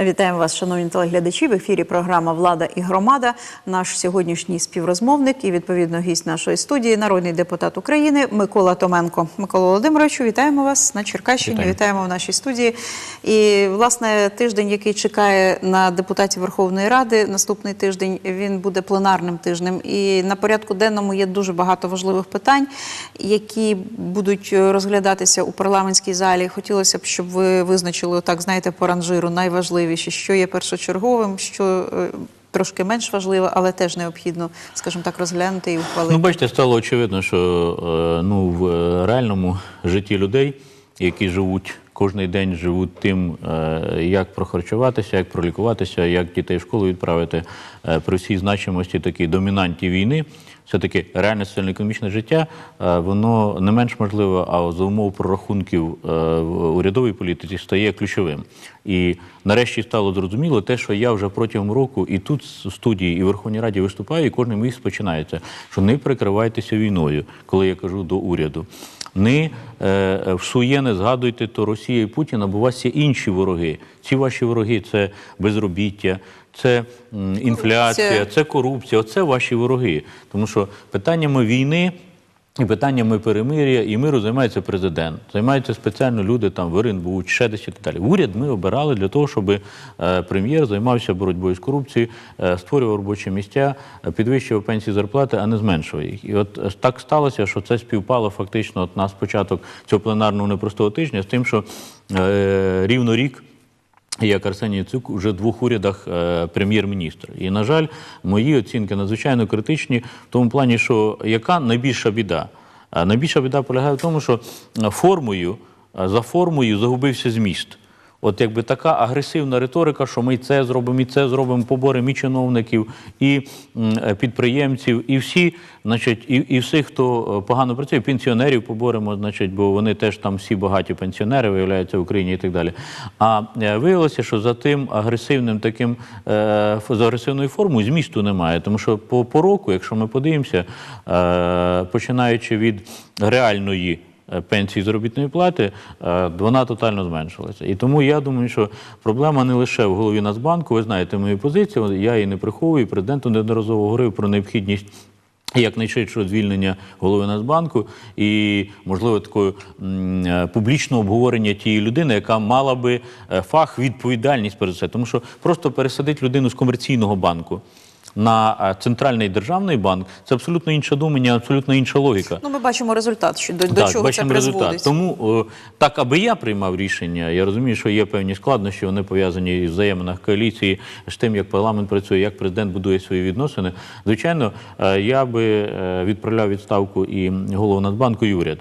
Вітаємо вас, шановні телеглядачі. В ефірі програма Влада і громада. Наш сьогоднішній співрозмовник і відповідно гість нашої студії, народний депутат України Микола Томенко. Микола Володимировичу, вітаємо вас на Черкащині. Вітаю. Вітаємо в нашій студії. І власне тиждень, який чекає на депутатів Верховної Ради, наступний тиждень він буде пленарним тижнем. І на порядку денному є дуже багато важливих питань, які будуть розглядатися у парламентській залі. Хотілося б, щоб ви визначили так, знаєте, по ранжиру найважливіші, що є першочерговим, що е, трошки менш важливо, але теж необхідно, скажімо так, розглянути і ухвалити. Ну, бачите, стало очевидно, що е, ну, в е, реальному житті людей, які живуть кожен день, живуть тим, як прохарчуватися, як пролікуватися, як дітей в школу відправити при всій значимості такій домінанті війни. Все-таки реальне соціально-економічне життя, е, воно не менш можливе, а за умов прорахунків урядової в урядовій політиці стає ключовим. І нарешті стало зрозуміло те, що я вже протягом року і тут в студії, і в Верховній Раді виступаю, і кожен місяць починається, що не прикривайтеся війною, коли я кажу до уряду. Не е, всує не згадуйте то Росія і Путіна, бо у вас є інші вороги. Ці ваші вороги це безробіття, це інфляція, це корупція. Оце ваші вороги. Тому що питаннями війни. І питаннями перемир'я і миру займається президент, займаються спеціально люди там в РНБУ, ще десь і так далі. Уряд ми обирали для того, щоб е, прем'єр займався боротьбою з корупцією, е, створював робочі місця, е, підвищував пенсії зарплати, а не зменшував їх. І от так сталося, що це співпало фактично от на спочаток цього пленарного непростого тижня з тим, що рівно рік. Як Арсеній Цюк вже двох урядах е, прем'єр-міністр. І, на жаль, мої оцінки надзвичайно критичні в тому плані, що яка найбільша біда? А Найбільша біда полягає в тому, що е, формою, е, за формою загубився зміст. От якби така агресивна риторика, що ми це зробимо, і це зробимо, поборемо і чиновників, і е, підприємців, і всі, значить, і, і всіх, хто е, погано працює, пенсіонерів поборемо, значить, бо вони теж там всі багаті пенсіонери виявляються в Україні і так далі. А е, виявилося, що за тим агресивним таким за агресивною формою змісту немає. Тому що по, по року, якщо ми подивимося, починаючи від реальної пенсії заробітної плати, е, вона тотально зменшилася. І тому я думаю, що проблема не лише в голові Нацбанку. Ви знаєте мою позицію, я її не приховую. Президенту неодноразово говорив про необхідність. Якнайшвидшого звільнення голови Нацбанку і, можливо, такого е, публічного обговорення тієї людини, яка мала би е, фах, відповідальність перед це. Тому що просто пересадити людину з комерційного банку на е, центральний державний банк це абсолютно інша думання, абсолютно інша логіка. Ну, ми бачимо результат, що до, до Так, чого це бачимо призводить. результат. Тому так, аби я приймав рішення, я розумію, що є певні складнощі, вони пов'язані з взаєминах коаліції, з тим, як парламент працює, як президент будує свої відносини. Звичайно, е, я би е, відправляв відставку і голову Нацбанку, і уряд.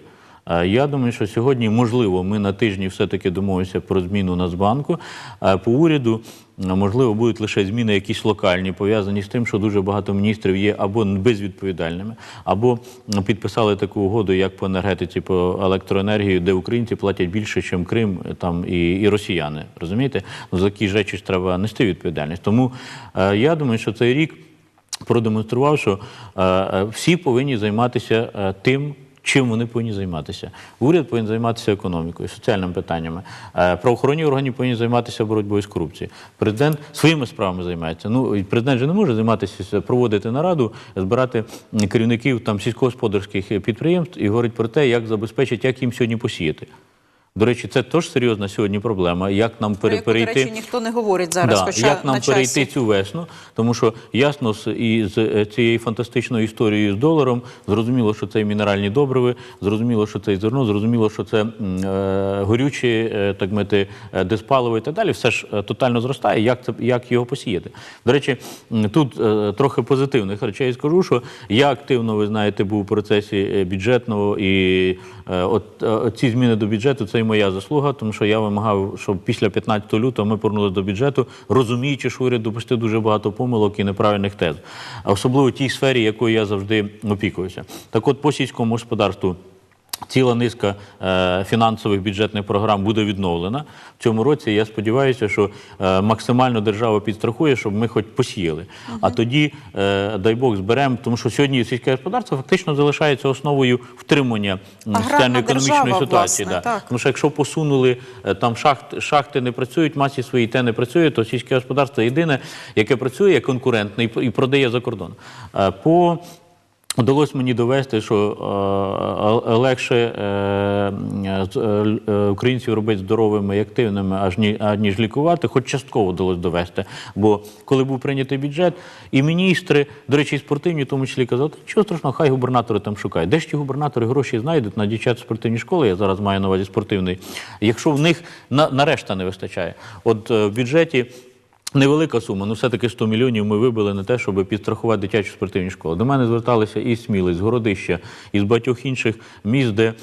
Е, Я думаю, що сьогодні можливо ми на тижні все-таки домовимося про зміну Нацбанку. Е, По уряду е, можливо будуть лише зміни якісь локальні, пов'язані з тим, що дуже багато міністрів є або безвідповідальними, або підписали таку угоду, як по енергетиці, по електроенергії, де українці платять більше, ніж Крим там і, і росіяни. Розумієте? Ну, за такі ж речі треба нести відповідальність. Тому е, я думаю, що цей рік продемонстрував, що е, е, всі повинні займатися е, тим. Чим вони повинні займатися? Уряд повинен займатися економікою, соціальними питаннями. Е, Правоохоронні органи повинні займатися боротьбою з корупцією. Президент своїми справами займається. Ну президент же не може займатися проводити нараду, збирати керівників там сільськогосподарських підприємств і говорить про те, як забезпечити, як їм сьогодні посіяти. До речі, це теж серйозна сьогодні проблема. Як нам Про яку, перейти до речі, ніхто не говорить зараз, Да, хоча як нам на часі. перейти цю весну, тому що ясно з із е, цією фантастичною історією з доларом зрозуміло, що це і мінеральні добриви, зрозуміло, що це і зерно, зрозуміло, що це е, горючі, е, так мити, е, диспаливо і так далі. Все ж тотально зростає. Як це як його посіяти? До речі, тут е, трохи позитивних речей скажу, що я активно, ви знаєте, був у процесі бюджетного і е, от е, ці зміни до бюджету це моя заслуга, тому що я вимагав, щоб після 15 лютого ми повернули до бюджету, розуміючи, що уряд допустив дуже багато помилок і неправильних тез, а особливо в тій сфері, якою я завжди опікуюся. Так от по сільському господарству. Ціла низка е, фінансових бюджетних програм буде відновлена в цьому році. Я сподіваюся, що е, максимально держава підстрахує, щоб ми хоч посіяли. А тоді, е, дай Бог, зберемо, тому що сьогодні сільське господарство фактично залишається основою втримання соціально-економічної ситуації. власне, да. так. Тому що якщо посунули там шахт, шахти не працюють, масі свої те не працює, то сільське господарство єдине, яке працює, конкурентне і, продає за кордон. По Вдалося мені довести, що е, е, легше е, з- е, е, українців робити здоровими і активними, аж ні, аніж лікувати, хоч частково вдалося довести. Бо коли був прийнятий бюджет, і міністри, до речі, спортивні, в тому числі казали, «Та нічого страшного, хай губернатори там шукають. Де ж ті губернатори гроші знайдуть на дівчат спортивні школи, я зараз маю на увазі спортивний, якщо в них на, на решта не вистачає. От в бюджеті. Невелика сума, ну все-таки 100 мільйонів ми вибили на те, щоб підстрахувати дитячі спортивні школи. До мене зверталися і Сміли, з Городища, і з багатьох інших міст, де е,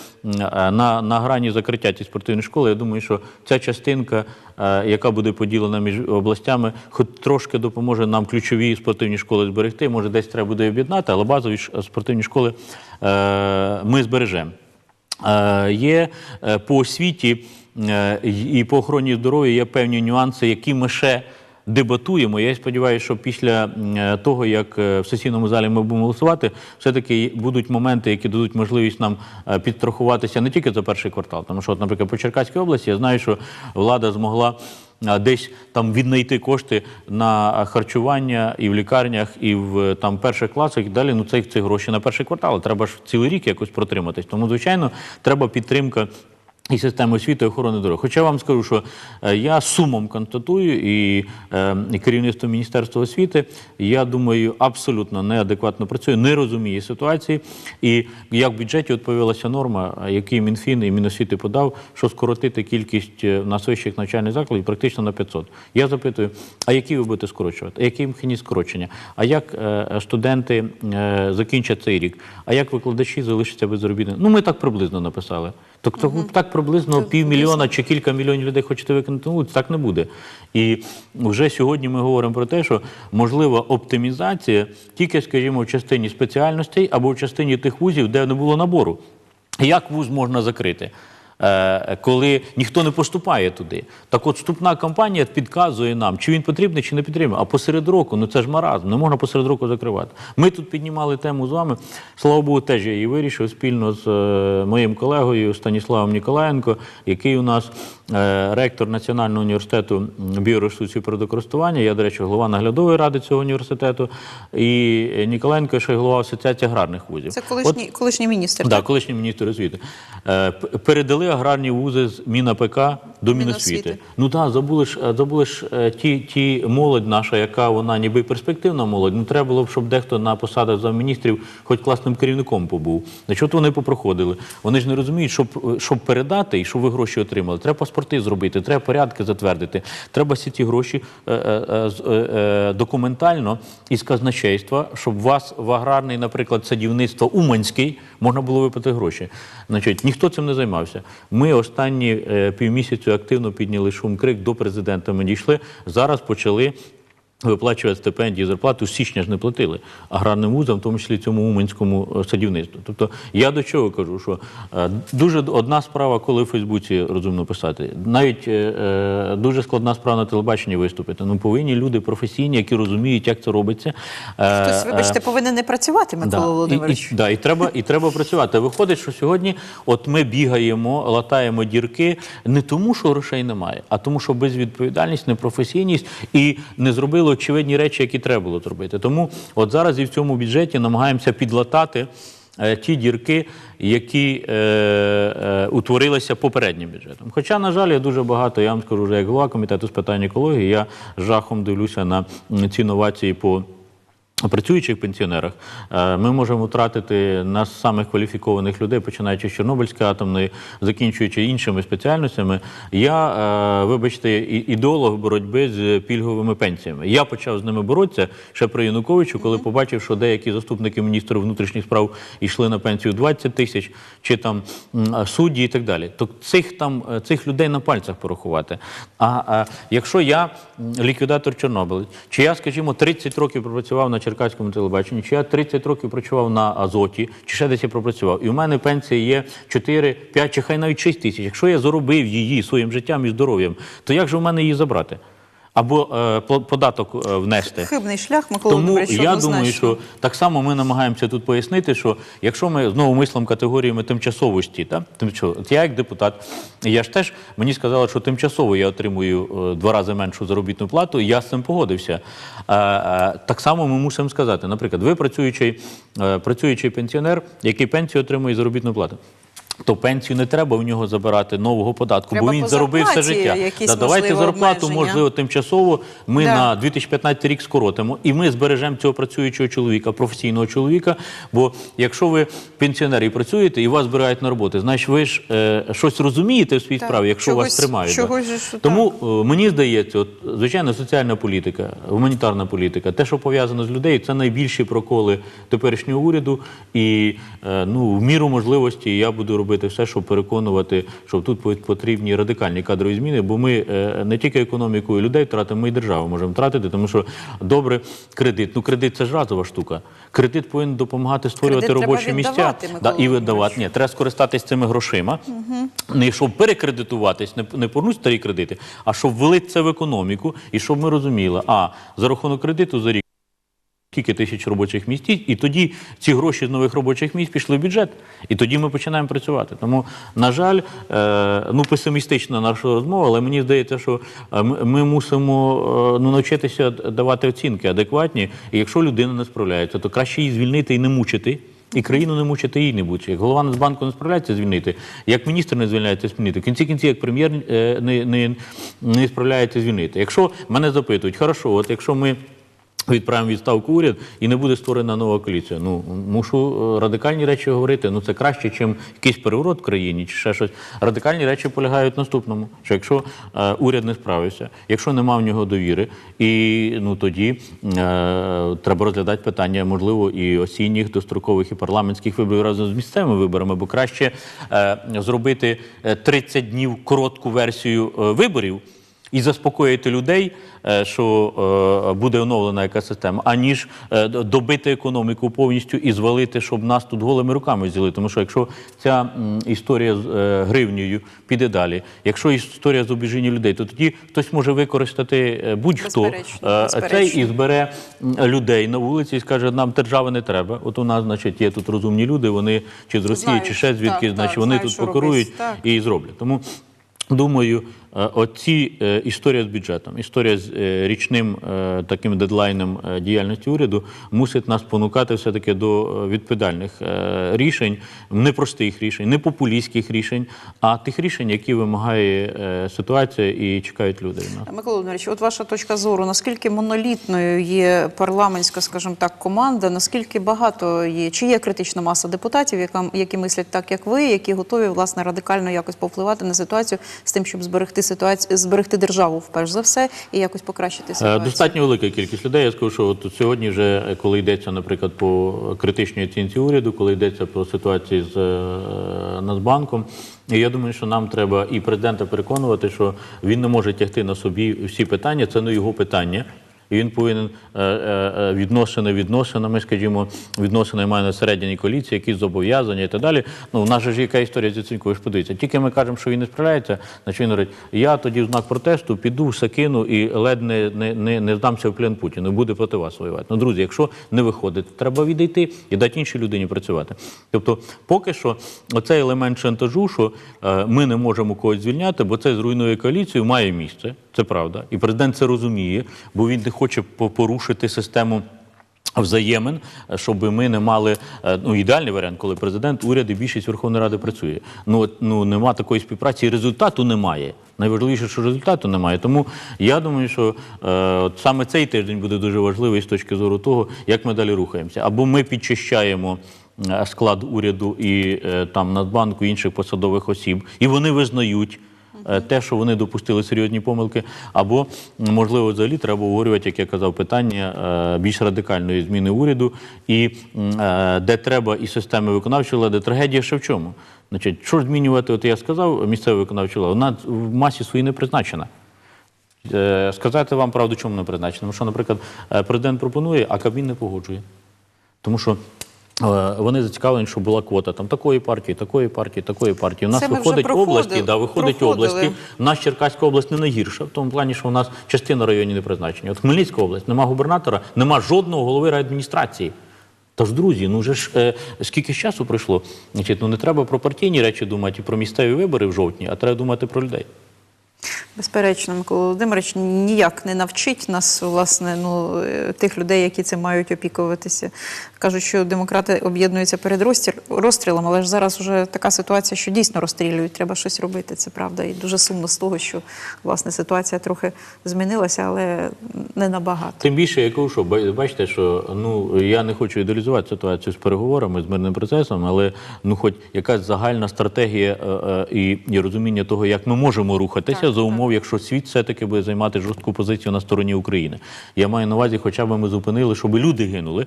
на, на грані закриття ці спортивні школи. Я думаю, що ця частинка, е, яка буде поділена між областями, хоч трошки допоможе нам ключові спортивні школи зберегти. Може, десь треба буде об'єднати, але базові спортивні школи е, ми збережемо. Є по освіті і по охороні здоров'я є певні нюанси, які ми ще дебатуємо. Я сподіваюся, що після е, того, як е, в сесійному залі ми будемо голосувати, все-таки будуть моменти, які дадуть можливість нам е, підстрахуватися не тільки за перший квартал. Тому що, от, наприклад, по Черкаській області я знаю, що влада змогла десь там віднайти кошти на харчування і в лікарнях, і в там перших класах і далі. Ну це ці гроші на перший квартал. Треба ж цілий рік якось протриматись. Тому, звичайно, треба підтримка. І системи освіти і охорони здоров'я. Хоча вам скажу, що е, я сумом констатую, і, е, і керівництво Міністерства освіти, я думаю, абсолютно неадекватно працює, не розуміє ситуації. І як в бюджеті от появилася норма, е, який Мінфін і Міносвіти подав, що скоротити кількість нас вищих навчальних закладів практично на 500. Я запитую, а які ви будете скорочувати? А які механізм скорочення? А як студенти закінчать цей рік? А як викладачі залишаться без заробітної? Ну, ми так приблизно написали. Так, так, так приблизно півмільйона чи кілька мільйонів людей хочете викинути на вулицю, так не буде. І вже сьогодні ми говоримо про те, що можлива оптимізація тільки, скажімо, в частині спеціальностей або в частині тих вузів, де не було набору. Як вуз можна закрити? Е, Коли ніхто не поступає туди, так от вступна кампанія підказує нам, чи він потрібний, чи не потрібний. А посеред року, ну це ж маразм, не можна посеред року закривати. Ми тут піднімали тему з вами. Слава Богу, теж я її вирішив спільно з е, моїм колегою Станіславом Ніколаєнко, який у нас е, ректор Національного університету біоресурсів і природокористування. Я, до речі, голова наглядової ради цього університету. І Ніколаєнко ще й голова Асоціації аграрних вузів. Це От колишній, колишній міністр. Да, так? колишній міністр освіти. Передали аграрні вузи з МінАПК до Міносвіти. Міносвіти. Ну так, забули ж, е, забули ж е, ті, ті молодь наша, яка вона ніби перспективна молодь. Ну треба було б, щоб дехто на посадах замміністрів хоч класним керівником побув. На чого вони попроходили? Вони ж не розуміють, щоб, щоб передати і щоб ви гроші отримали. Треба паспорти зробити, треба порядки затвердити. Треба всі ці гроші е, е, е, е, е, документально із казначейства, щоб вас в аграрний, наприклад, садівництво Уманський можна було випити гроші. Значить, ніхто цим не займався. Ми останні е, півмісяцю активно підняли шум крик до президента. Ми дійшли. Зараз почали. Виплачувати стипендії, зарплату з січня ж не платили аграрним вузам, в тому числі цьому уманському е, садівництву. Тобто я до чого кажу, що е, дуже одна справа, коли в Фейсбуці розумно писати, навіть е, дуже складна справа на телебаченні виступити. Ну повинні люди професійні, які розуміють, як це робиться. Хтось, вибачте, повинен не працювати, Микола Да. Володимирович. І, і, да, і, треба, і треба працювати. Виходить, що сьогодні от ми бігаємо, латаємо дірки не тому, що грошей немає, а тому, що безвідповідальність, непрофесійність і не зробили очевидні речі, які треба було зробити. Тому от зараз і в цьому бюджеті намагаємося підлатати. е, Ті дірки, які е, е, утворилися попереднім бюджетом. Хоча, на жаль, я дуже багато, я вам скажу, вже як голова комітету з питань екології, я жахом дивлюся на ці новації по працюючих пенсіонерах е, ми можемо втратити нас самих кваліфікованих людей, починаючи з Чорнобильської атомної, закінчуючи іншими спеціальностями. Я, е, вибачте, ідеолог боротьби з пільговими пенсіями. Я почав з ними боротися ще при Януковичу, коли побачив, що деякі заступники міністрів внутрішніх справ йшли на пенсію 20 тисяч, чи там судді і так далі. То цих там е, цих людей на пальцях порахувати. А, а якщо я ліквідатор Чорнобиля, чи я, скажімо, 30 років пропрацював на Черкаському телебаченні, чи я 30 років працював на Азоті, чи ще десь я пропрацював. І у мене пенсія є 4, 5 чи хай навіть 6 тисяч. Якщо я заробив її своїм життям і здоров'ям, то як же в мене її забрати? Або е, податок е, внести. Хибний шлях, Микола Тому Володимирович, я однозначно. думаю, що так само ми намагаємося тут пояснити, що якщо ми знову мислимо категоріями тимчасовості, та тимчасово, от я як депутат, я ж теж мені сказали, що тимчасово я отримую е, два рази меншу заробітну плату, і я з цим погодився. Е, е, так само ми мусимо сказати, наприклад, ви працюючий, е, працюючий пенсіонер, який пенсію отримує заробітну плату. То пенсію не треба у нього забирати нового податку, Треба бо він заробив все життя. Да, давайте зарплату, обмеження. можливо, тимчасово ми Да. на 2015 рік скоротимо, і ми збережемо цього працюючого чоловіка, професійного чоловіка. Бо якщо ви пенсіонер і працюєте, і вас збирають на роботу, значить ви ж е, щось розумієте в своїй Так, справі, якщо чогось- вас тримають. чогось же ж, Тому е, мені здається, от, звичайно, соціальна політика, гуманітарна політика, те, що пов'язано з людей, це найбільші проколи теперішнього уряду. І е, ну, в міру можливості я буду робити все, щоб переконувати, що тут потрібні радикальні кадрові зміни, бо ми е, не тільки економікою людей втратимо, ми і державу можемо втратити, тому що добре кредит. Ну, кредит це ж разова штука. Кредит повинен допомагати створювати Кредит робочі місця да, і видавати. Ні, треба скористатись цими грошима, не щоб перекредитуватись, не, не повернути старі кредити, а щоб влити це в економіку, і щоб ми розуміли, а за рахунок кредиту за рік. Скільки тисяч робочих місць, і тоді ці гроші з нових робочих місць пішли в бюджет, і тоді ми починаємо працювати. Тому, на жаль, е, ну песимістична наша розмова, але мені здається, що е, ми, мусимо е, ну, навчитися давати оцінки адекватні. І якщо людина не справляється, то краще її звільнити і не мучити. І країну не мучити її не будь. Як голова Нацбанку не справляється звільнити, як міністр не звільняється звільнити, в кінці кінці, як прем'єр е, не, не, не справляється звільнити. Якщо мене запитують, хорошо, от якщо ми відправимо відставку уряд і не буде створена нова коаліція. Ну мушу е, радикальні речі говорити. Ну це краще, ніж якийсь переворот в країні чи ще щось. Радикальні речі полягають в наступному: що якщо е, уряд не справився, якщо нема в нього довіри, і ну тоді е, треба розглядати питання, можливо, і осінніх дострокових і парламентських виборів разом з місцевими виборами, бо краще е, зробити е, 30 днів коротку версію е, виборів і заспокоїти людей, е, що е, буде оновлена якась система, аніж е, добити економіку повністю і звалити, щоб нас тут голими руками взяли. Тому що якщо ця історія з гривнею піде далі, якщо історія з обіження людей, то тоді хтось може використати будь-хто цей і збере людей на вулиці і скаже, нам держави не треба. От у нас, значить, є тут розумні люди, вони чи з Росії, чи ще звідки, так, значить, так, вони тут що покерують і зроблять. Тому думаю, оці е, історія з бюджетом, історія з е, річним е, таким дедлайном діяльності уряду мусить нас понукати все-таки до е, відповідальних рішень, непростих рішень, не популістських рішень, а тих рішень, які вимагає ситуація і чекають люди. Микола Володимирович, от ваша точка зору, наскільки монолітною є парламентська, скажімо так, команда, наскільки багато є, чи є критична маса депутатів, яка, які мислять так, як ви, які готові власне радикально якось повпливати на ситуацію з тим, щоб зберегти ситуацію, зберегти державу, вперше за все, і якось покращити Е, ситуацію? Достатньо велика кількість людей. Я скажу, що от сьогодні, вже, коли йдеться, наприклад, по критичній оцінці уряду, коли йдеться про ситуацію з е, Нацбанком, і я думаю, що нам треба і президента переконувати, що він не може тягти на собі всі питання, це не його питання. І він повинен е, е, е, відносини відносинами, скажімо, відносини має на середній коаліції, якісь зобов'язання і так далі. Ну, у нас же ж яка історія з оцінкою, ж подивіться. Тільки ми кажемо, що він не справляється, значить він говорить, я тоді в знак протесту піду, все і ледь не, не, не, не здамся в плен Путіну, буде проти вас воювати. Ну, друзі, якщо не виходить, треба відійти і дати іншій людині працювати. Тобто, поки що, оцей елемент шантажу, що ми не можемо когось звільняти, бо це зруйнує коаліцію, має місце. Це правда. І президент це розуміє, бо він не хоче по- порушити систему. Взаємин, щоб ми не мали е, ну ідеальний варіант, коли президент, уряд і більшість Верховної Ради працює. Ну ну нема такої співпраці, і результату немає. Найважливіше, що результату немає. Тому я думаю, що е, от саме цей тиждень буде дуже важливий з точки зору того, як ми далі рухаємося. Або ми підчищаємо е, склад уряду і е, там Нацбанку і інших посадових осіб, і вони визнають. Е, Те, що вони допустили серйозні помилки, або можливо взагалі треба обговорювати, як я казав, питання е, більш радикальної зміни уряду, і е, де треба і системи виконавчої влади. Трагедія ще в чому? Що ж змінювати? От я сказав, місцева виконавча влада, вона в масі своїй не призначена. Сказати вам правду, чому не призначено. Тому що, наприклад, президент пропонує, а Кабмін не погоджує. Тому що вони зацікавлені, щоб була квота там такої партії, такої партії, такої партії. У нас Це виходить області, да, виходить проходили. області. У нас Черкаська область не найгірша, в тому плані, що у нас частина районів не призначені. От Хмельницька область, нема губернатора, нема жодного голови райадміністрації. Тож, друзі, ну вже ж е, скільки ж часу пройшло? Значить, ну не треба про партійні речі думати і про місцеві вибори в жовтні, а треба думати про людей. Безперечно, Микола Володимирович ніяк не навчить нас, власне, ну, е, тих людей, які цим мають опікуватися. Кажуть, що демократи об'єднуються перед розстріл- розстрілом, але ж зараз вже така ситуація, що дійсно розстрілюють, треба щось робити, це правда. І дуже сумно з того, що власне ситуація трохи змінилася, але не набагато. Тим більше, я кажу, що бачите, що ну я не хочу ідеалізувати ситуацію з переговорами з мирним процесом, але ну, хоч якась загальна стратегія е, е, і, і розуміння того, як ми можемо рухатися за умов, якщо світ все-таки буде займати жорстку позицію на стороні України. Я маю на увазі, хоча б ми зупинили, щоб люди гинули.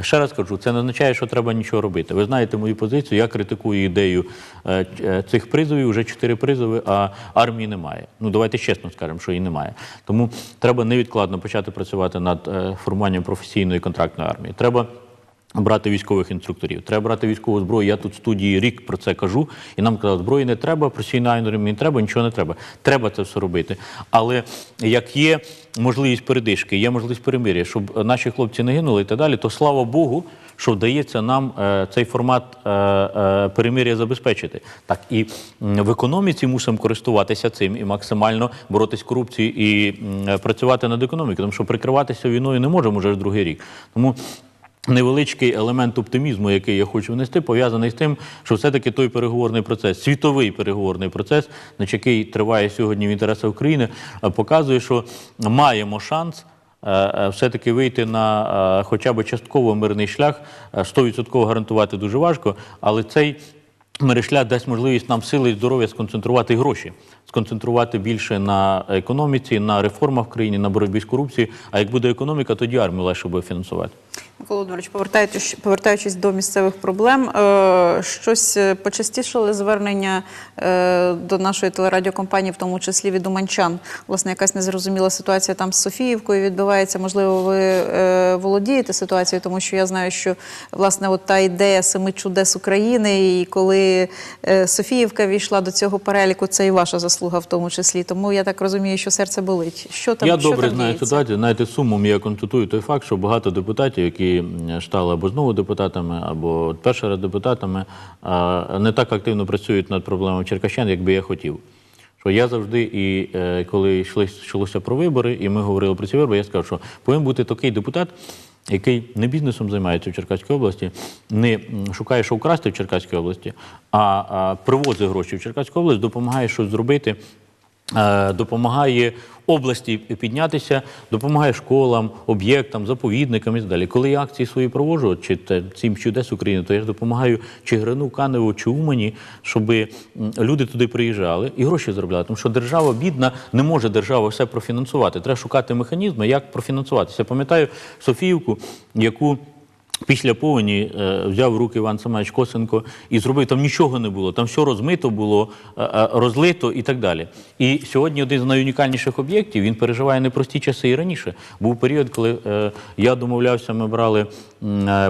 Ще раз кажу, це не означає, що треба нічого робити. Ви знаєте мою позицію. Я критикую ідею е, е, цих призовів. Вже чотири призови, а армії немає. Ну давайте чесно скажемо, що її немає. Тому треба невідкладно почати працювати над е, формуванням професійної контрактної армії. Треба. Брати військових інструкторів, треба брати військову зброю. Я тут в студії рік про це кажу, і нам казали, зброї не треба, професійної не треба, нічого не треба. Треба це все робити. Але як є можливість передишки, є можливість перемир'я, щоб наші хлопці не гинули і так далі, то слава Богу, що вдається нам е, цей формат е, е, перемир'я забезпечити. Так і в економіці мусимо користуватися цим і максимально боротися з корупцією і м, працювати над економікою, тому що прикриватися війною не можемо вже ж другий рік. Тому Невеличкий елемент оптимізму, який я хочу внести, пов'язаний з тим, що все-таки той переговорний процес, світовий переговорний процес, який триває сьогодні в інтересах України, е, показує, що маємо шанс е, е, все-таки вийти на хоча б частково мирний шлях. Е, 100% гарантувати дуже важко, але цей Мережля дасть можливість нам сили і здоров'я сконцентрувати гроші, сконцентрувати більше на економіці, на реформах в країні, на боротьбі з корупцією. А як буде економіка, тоді армію легше буде фінансувати. Микола Володимирович, повертаючись, повертаючись до місцевих проблем, е, щось е, почастішали звернення е, до нашої телерадіокомпанії, в тому числі від уманчан. Власне, якась незрозуміла ситуація там з Софіївкою відбувається. Можливо, ви володієте ситуацією, тому що я знаю, що власне от та ідея семи чудес України, і коли Софіївка війшла до цього переліку, це і ваша заслуга в тому числі. Тому я так розумію, що серце болить. Що там я що добре там знаю ситуацію. Знаєте, з сумом я констатую той факт, що багато депутатів, які стали або знову депутатами, або перший раз депутатами, не так активно працюють над проблемами черкащан, як би я хотів. Що я завжди, і е, коли йшлося про вибори, і ми говорили про ці вибори, я сказав, що повинен бути такий депутат, який не бізнесом займається в Черкаській області, не шукає, що вкрасти в Черкаській області, а, а привозить гроші в Черкаську область, допомагає щось зробити допомагає області піднятися, допомагає школам, об'єктам, заповідникам і так далі. Коли я акції свої проводжу, чи те сім чудес України, то я ж допомагаю чи Грину, Каневу, чи Умані, щоб люди туди приїжджали і гроші заробляли. Тому що держава бідна, не може держава все профінансувати. Треба шукати механізми, як профінансуватися. Пам'ятаю Софіївку, яку Після повені е, взяв в руки Іван Самович Косенко і зробив там нічого не було. Там все розмито було, е, е, розлито і так далі. І сьогодні один з найунікальніших об'єктів він переживає непрості часи і раніше. Був період, коли я домовлявся, ми брали,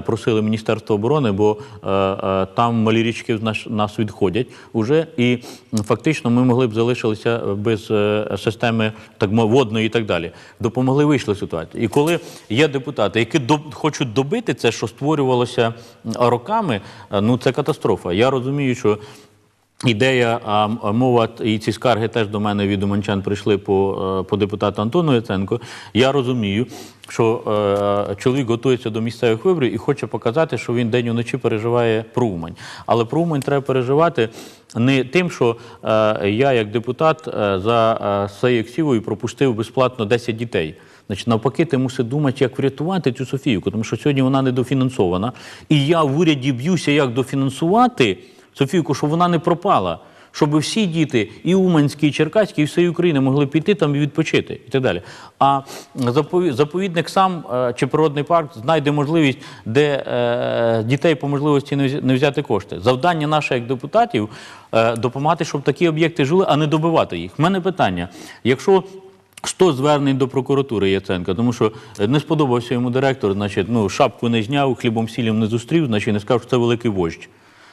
просили Міністерство оборони, бо е, е, там малі річки нас відходять уже. І фактично ми могли б залишилися без е, системи так водної і так далі. Допомогли, вийшли ситуацію. І коли є депутати, які до, хочуть добити це, що створювалося роками, е, ну це катастрофа. Я розумію, що. Ідея, а мова і ці скарги теж до мене від уманчан прийшли по, е, по депутату Антону Яценко. Я розумію, що е, чоловік готується до місцевих виборів і хоче показати, що він день і вночі переживає про Умань. Але про Умань треба переживати не тим, що е, я, як депутат, е, за е, своєю ксівою пропустив безплатно 10 дітей. Значить, навпаки, ти мусиш думати, як врятувати цю Софіївку, тому що сьогодні вона недофінансована. І я в уряді б'юся, як дофінансувати Софійку, щоб вона не пропала. Щоб всі діти, і Уманські, і Черкаські, і всієї України могли піти там і відпочити, і так далі. А заповідник сам е, чи природний парк знайде можливість, де е, дітей по можливості не взя- взяти кошти. Завдання наше як депутатів е, допомагати, щоб такі об'єкти жили, а не добивати їх. У мене питання: якщо 100 звернень до прокуратури Яценка, тому що не сподобався йому директор, значить, ну, шапку не зняв, хлібом сілем не зустрів, значить, не сказав, що це великий вождь.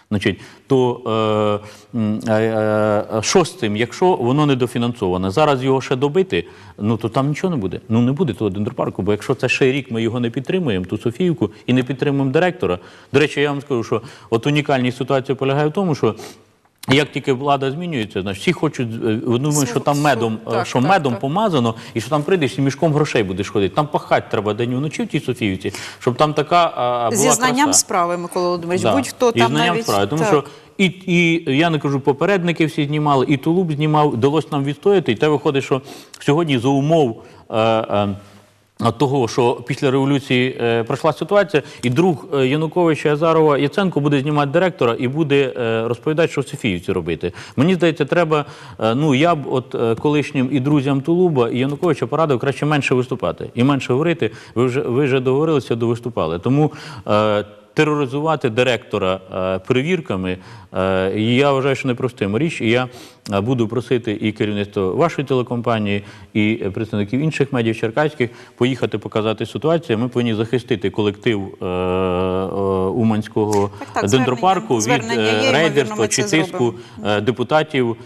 Значить, то е, е, е, що з цим, якщо воно недофінансоване, зараз його ще добити, ну то там нічого не буде. Ну не буде того дендропарку, бо якщо це ще рік ми його не підтримуємо, ту Софіївку, і не підтримуємо директора. До речі, я вам скажу, що от унікальність ситуації полягає в тому, що як тільки влада змінюється, значить всі хочуть е, думають, що там медом, е, Так, що так, медом так. помазано, і що там прийдеш і мішком грошей будеш ходити. Там пахати треба день вночі в тій Софіївці, щоб там така а, була Зі знанням краса. справи, Микола Володимирович, Да. будь-хто там знанням навіть... справи. Тому так. що і, і я не кажу, попередники всі знімали, і Тулуб знімав, вдалося нам відстояти. І те виходить, що сьогодні за умов. Е, е, того, що після революції е, пройшла ситуація, і друг е, Януковича Азарова Яценко буде знімати директора і буде е, розповідати, що в Софіївці робити. Мені здається, треба. е, ну я б от е, колишнім і друзям Тулуба і Януковича порадив краще менше виступати і менше говорити. Ви вже ви вже договорилися, довиступали. Тому е, тероризувати директора е, перевірками, е, і я вважаю, що непростима річ. І я е, буду просити і керівництво вашої телекомпанії, і представників інших медіа черкаських поїхати показати ситуацію. Ми повинні захистити колектив Уманського Так, так, дендропарку звернення- від звернення рейдерства чи тиску зробимо. депутатів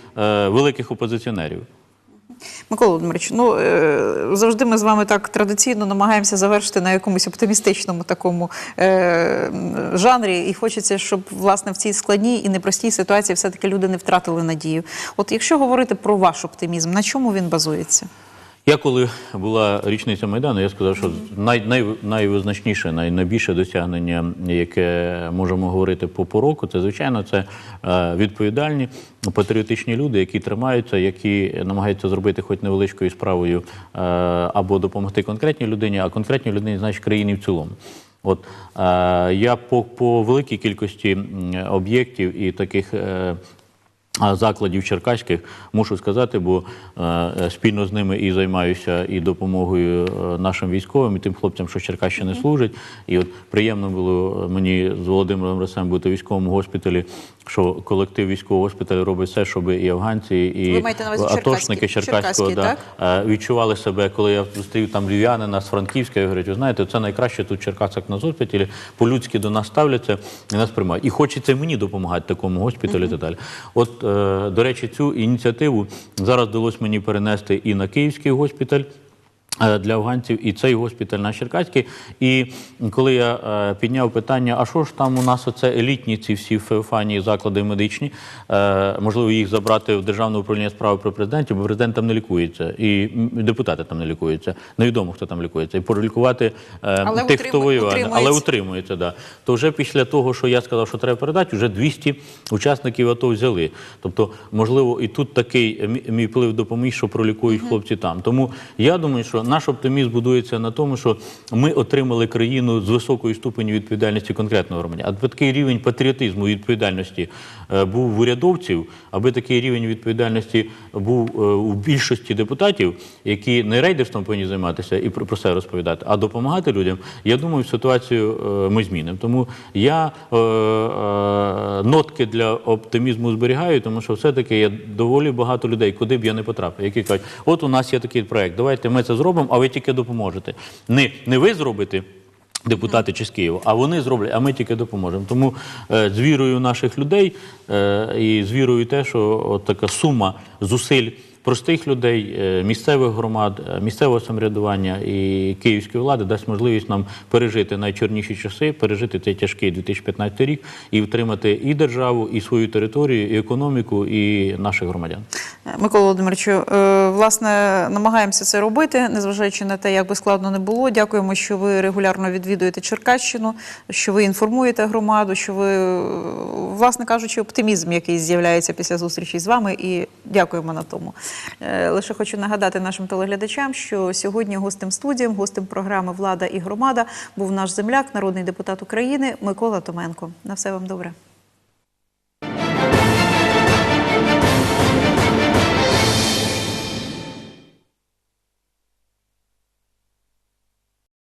великих опозиціонерів. Микола Володимирович, ну е, завжди ми з вами так традиційно намагаємося завершити на якомусь оптимістичному такому е, жанрі, і хочеться, щоб власне в цій складній і непростій ситуації все-таки люди не втратили надію. От якщо говорити про ваш оптимізм, на чому він базується? Я коли була річниця Майдану, я сказав, що най, най, найвизначніше, най, найбільше досягнення, яке можемо говорити по пороку, це звичайно це е, відповідальні патріотичні люди, які тримаються, які намагаються зробити хоч невеличкою справою е, або допомогти конкретній людині, а конкретній людині, значить, країні в цілому. От е, я по, по великій кількості об'єктів і таких. Закладів черкаських мушу сказати, бо е, спільно з ними і займаюся і допомогою е, нашим військовим, і тим хлопцям, що Черкащини служать. І от приємно було мені з Володимиром Росем бути в військовому госпіталі, що колектив військового госпіталю робить все, щоб і афганці, і атошники Черкаського да, е, відчували себе, коли я зустрів там львів'янина з Франківська, я говорю, ви знаєте, це найкраще тут Черкасах на госпіталі, по-людськи до нас ставляться і нас приймають. І хочеться мені допомагати такому госпіталю і так далі. От, е, до речі, цю ініціативу зараз вдалося мені перенести і на Київський госпіталь. Е, Для афганців і цей госпіталь на Черкаській. І коли я е, підняв питання, а що ж там у нас оце елітні ці всі феофанії заклади медичні, е, можливо, їх забрати в Державне управління справи при президенті, бо президент там не лікується, і депутати там не лікуються. Невідомо, хто там лікується. І пролікувати е, тих, хто воював, але утримується. Да. То вже після того, що я сказав, що треба передати, вже 200 учасників АТО взяли. Тобто, можливо, і тут такий мій вплив допоміг, що пролікують хлопці там. Тому я думаю, що наш оптимізм будується на тому, що ми отримали країну з високою ступеню відповідальності конкретного громадянина. А такий рівень патріотизму і відповідальності е, був в урядовців, аби такий рівень відповідальності був е, у більшості депутатів, які не рейдерством повинні займатися і про, це розповідати, а допомагати людям. Я думаю, ситуацію е, ми змінимо. Тому я нотки для оптимізму зберігаю, тому що все-таки є доволі багато людей, куди б я не потрапив, які кажуть, от у нас є такий проект, давайте ми це зробимо, а ви тільки допоможете. Не, не ви зробите. Депутати чи з Києва, а вони зроблять, а ми тільки допоможемо. Тому е, з вірою наших людей е, і з вірою те, що от така сума зусиль простих людей, е, місцевих громад, е, місцевого самоврядування і київської влади дасть можливість нам пережити найчорніші часи, пережити цей тяжкий 2015 рік і втримати і державу, і свою територію, і економіку, і наших громадян. Микола Володимировичу, е, власне, намагаємося це робити, незважаючи на те, як би складно не було. Дякуємо, що ви регулярно відвідуєте Черкащину, що ви інформуєте громаду, що ви, е, власне кажучи, оптимізм, який з'являється після зустрічі з вами, і дякуємо на тому. Е, Лише хочу нагадати нашим телеглядачам, що сьогодні гостем студіям, гостем програми Влада і громада був наш земляк, народний депутат України Микола Томенко. На все вам добре.